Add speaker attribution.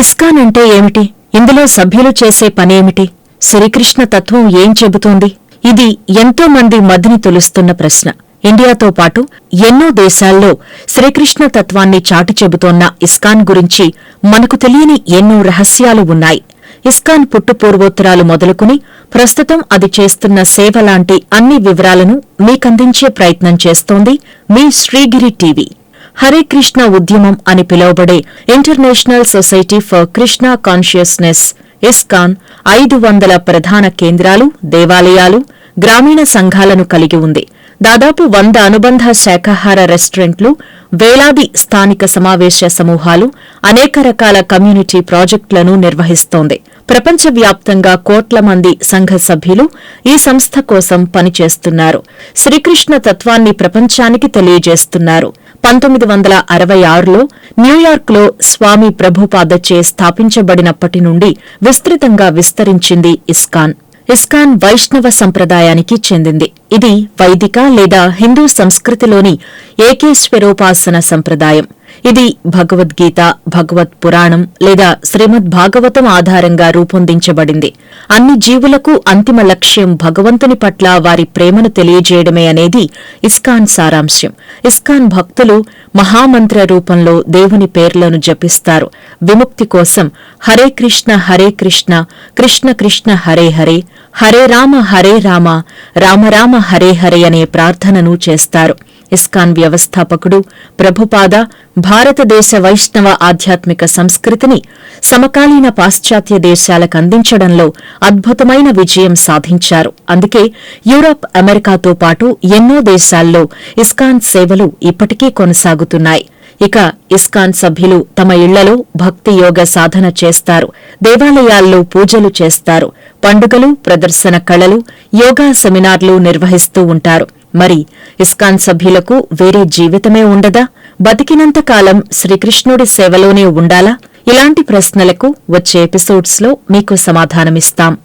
Speaker 1: ISKCON అంటే ఏమిటి? ఇందులో సభ్యులు చేసే పనేమిటి? శ్రీకృష్ణ తత్వం ఏం చెబుతోంది? ఇది ఎంతో మంది మదిని తొలుస్తున్న ప్రశ్న. ఇండియాతో పాటు ఎన్నో దేశాల్లో శ్రీకృష్ణ తత్వాన్ని చాటి చెబుతోన్న ఇస్కాన్ గురించి మనకు తెలియని ఎన్నో రహస్యాలు ఉన్నాయి. ఇస్కాన్ పుట్టు పూర్వోత్తరాలు మొదలుకుని ప్రస్తుతం అది చేస్తున్న సేవ లాంటి అన్ని వివరాలను మీకందించే ప్రయత్నం చేస్తోంది మీ శ్రీగిరి టీవీ. హరే కృష్ణ ఉద్యమం అని పిలువబడే international society for Krishna consciousness ISKCON ఐదు వందల ప్రధాన కేంద్రాలు దేవాలయాలు గ్రామీణ సంఘాలను కలిగి ఉంది. దాదాపు వంద అనుబంధ శాఖాహార రెస్టారెంట్లు వేలాది స్థానిక సమావేశ సమూహాలు అనేక రకాల కమ్యూనిటీ ప్రాజెక్టులను నిర్వహిస్తోంది. ప్రపంచవ్యాప్తంగా కోట్ల మంది సంఘ సభ్యులు ఈ సంస్థ కోసం పనిచేస్తున్నారు. శ్రీకృష్ణ తత్వాన్ని ప్రపంచానికి తెలియజేస్తున్నారు. పంతొమ్మిది వందల అరవై ఆరులో న్యూయార్క్లో స్వామి ప్రభుపాదచే స్థాపించబడినప్పటి నుండి విస్తృతంగా విస్తరించింది ఇస్కాన్. ఇస్కాన్ వైష్ణవ సంప్రదాయానికి చెందింది. ఇది వైదిక లేదా హిందూ సంస్కృతిలోని ఏకేశ్వరోపాసన సంప్రదాయం. ఇది భగవద్గీత భగవత్ పురాణం లేదా శ్రీమద్ భాగవతం ఆధారంగా రూపొందించబడింది. అన్ని జీవులకు అంతిమ లక్ష్యం భగవంతుని పట్ల వారి ప్రేమను తెలియజేయడమే అనేది ఇస్కాన్ సారాంశం. ఇస్కాన్ భక్తులు మహామంత్ర రూపంలో దేవుని పేర్లను జపిస్తారు. విముక్తి కోసం హరే కృష్ణ హరే కృష్ణ కృష్ణ కృష్ణ హరే హరే హరే రామ హరే రామ రామ రామ హరే హరే అనే ప్రార్థనను చేస్తారు. ఇస్కాన్ వ్యవస్థాపకుడు ప్రభుపాద భారతదేశ వైష్ణవ ఆధ్యాత్మిక సంస్కృతిని సమకాలీన పాశ్చాత్య దేశాలకు అందించడంలో అద్భుతమైన విజయం సాధించారు. అందుకే యూరప్ అమెరికాతో పాటు ఎన్నో దేశాల్లో ఇస్కాన్ సేవలు ఇప్పటికీ కొనసాగుతున్నాయి. ఇక ఇస్కాన్ సభ్యులు తమ ఇళ్ళలో భక్తి యోగ సాధన చేస్తారు. దేవాలయాల్లో పూజలు చేస్తారు. పండుగలు ప్రదర్శన కళలు యోగా సెమినార్లు నిర్వహిస్తూ ఉంటారు. మరి ఇస్కాన్ సభ్యులకు వేరే జీవితమే ఉండదా? బతికినంత కాలం శ్రీకృష్ణుడి సేవలోనే ఉండాలా? ఇలాంటి ప్రశ్నలకు వచ్చే ఎపిసోడ్స్లో మీకు సమాధానమిస్తాం.